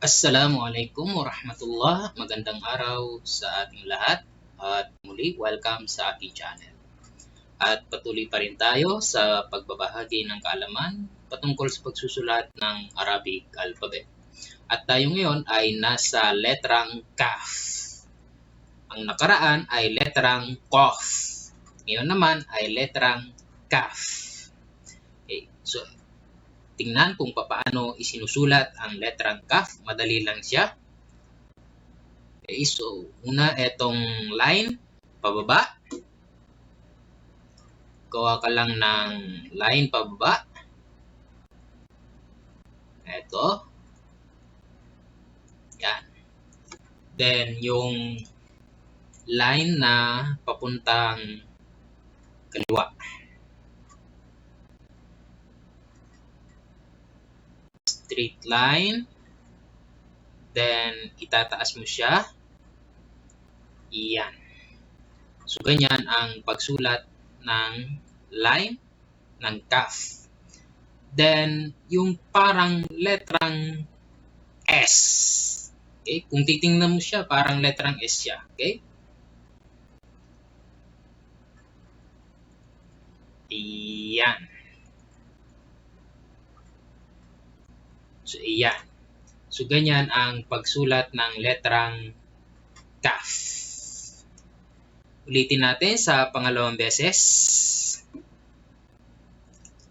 Assalamualaikum warahmatullah. Magandang araw sa ating lahat at muli welcome sa aking channel. At patuloy pa rin tayo sa pagbabahagi ng kaalaman patungkol sa pagsusulat ng Arabic alphabet. At tayo ngayon ay nasa letrang Kaf. Ang nakaraan ay letrang Qaf. Ngayon naman ay letrang Kaf. Okay, so tingnan kung paano isinusulat ang letrang kaf. Madali lang siya. Okay, so una itong line, pababa. Gawa ka lang ng line pababa. Ito. Yan. Then yung line na papuntang kaliwa. Straight line. Then, itataas mo siya. Iyan. So, ganyan ang pagsulat ng line ng kaf. Then, yung parang letrang S. Okay? Kung titingnan mo siya, parang letrang S siya. Okay? Iyan. So, iyan. So, ganyan ang pagsulat ng letrang kaf. Ulitin natin sa pangalawang beses.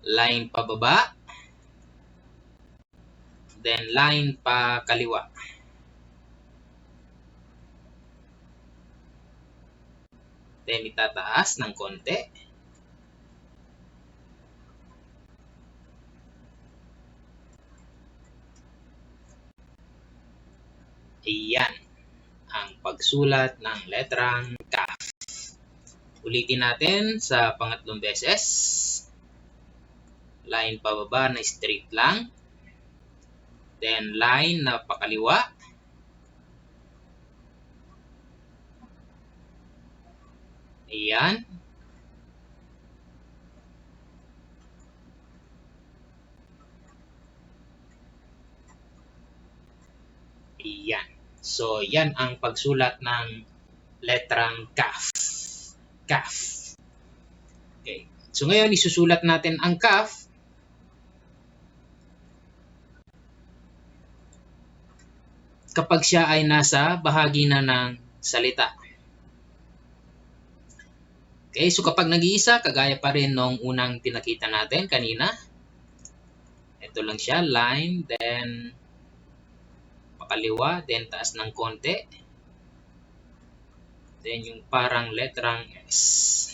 Line pababa. Then, line pa kaliwa. Then, itataas ng konti. Iyan ang pagsulat ng letrang kaf. Ulitin natin sa pangatlong beses. Line pababa na straight lang. Then line na pakaliwa. Ayan. Ayan. So, yan ang pagsulat ng letrang kaf. Kaf. Okay. So, ngayon, isusulat natin ang kaf. kapag siya ay nasa bahagi na ng salita. Okay, so kapag nag-iisa, kagaya pa rin nung unang pinakita natin kanina. Ito lang siya, line, then kaliwa, then taas ng konti. Then yung parang letrang S.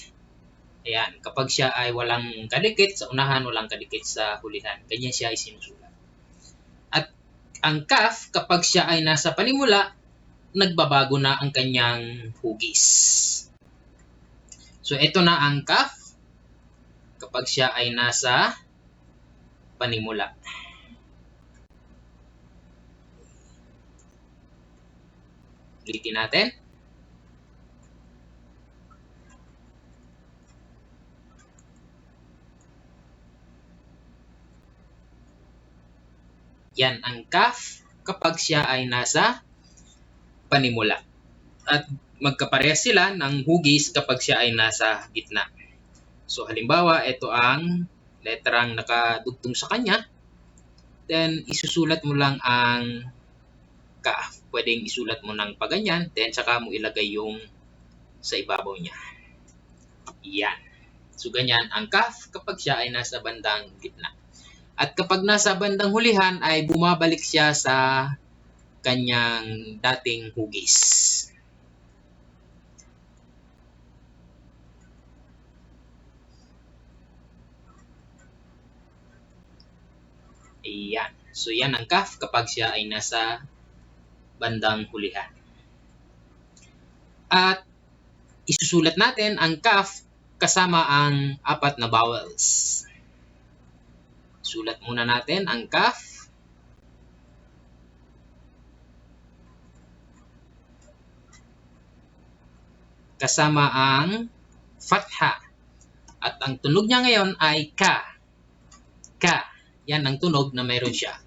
Ayan, kapag siya ay walang kadikit sa unahan, walang kadikit sa hulihan. Ganyan siya ay sinusulat. At ang kaf, kapag siya ay nasa panimula, nagbabago na ang kanyang hugis. So ito na ang kaf kapag siya ay nasa panimula. Ulitin natin. Yan ang kaf kapag siya ay nasa panimula. At magkaparehas sila ng hugis kapag siya ay nasa gitna. So halimbawa, ito ang letrang nakadugtong sa kanya. Then isusulat mo lang ang kaf pwedeng isulat mo ng paganyan, then saka mo ilagay yung sa ibabaw niya. Yan. So, ganyan ang kaf kapag siya ay nasa bandang gitna. At kapag nasa bandang hulihan ay bumabalik siya sa kanyang dating hugis. Ayan. So, yan ang kaf kapag siya ay nasa bandang hulihan. At isusulat natin ang kaf kasama ang apat na vowels. Sulat muna natin ang kaf. Kasama ang fatha. At ang tunog niya ngayon ay ka. Ka. Yan ang tunog na mayroon siya.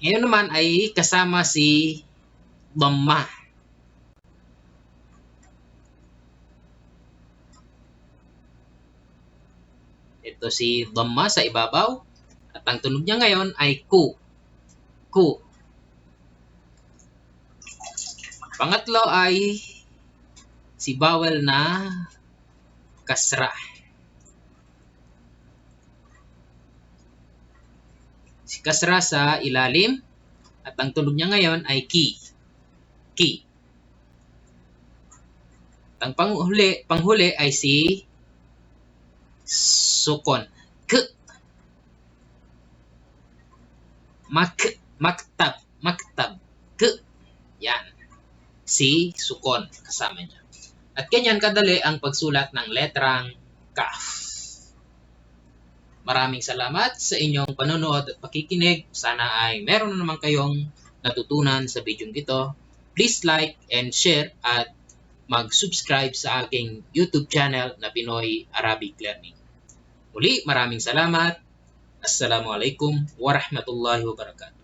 Ngayon naman ay kasama si Dhamma. Ito si Dhamma sa ibabaw. At ang tunog niya ngayon ay ku. Ku. Pangatlo ay si bawel na kasra. Kasra sa ilalim at ang tunog niya ngayon ay. Ki. At ang panghuli, panghuli ay si sukon. K. Mak, maktab, maktab. K. Yan. Si sukon kasama niya. At ganyan kadali ang pagsulat ng letrang kaf. Maraming salamat sa inyong panonood at pakikinig. Sana ay meron na naman kayong natutunan sa video ito. Please like and share at mag-subscribe sa aking YouTube channel na Pinoy Arabic Learning. Muli, maraming salamat. Assalamualaikum warahmatullahi wabarakatuh.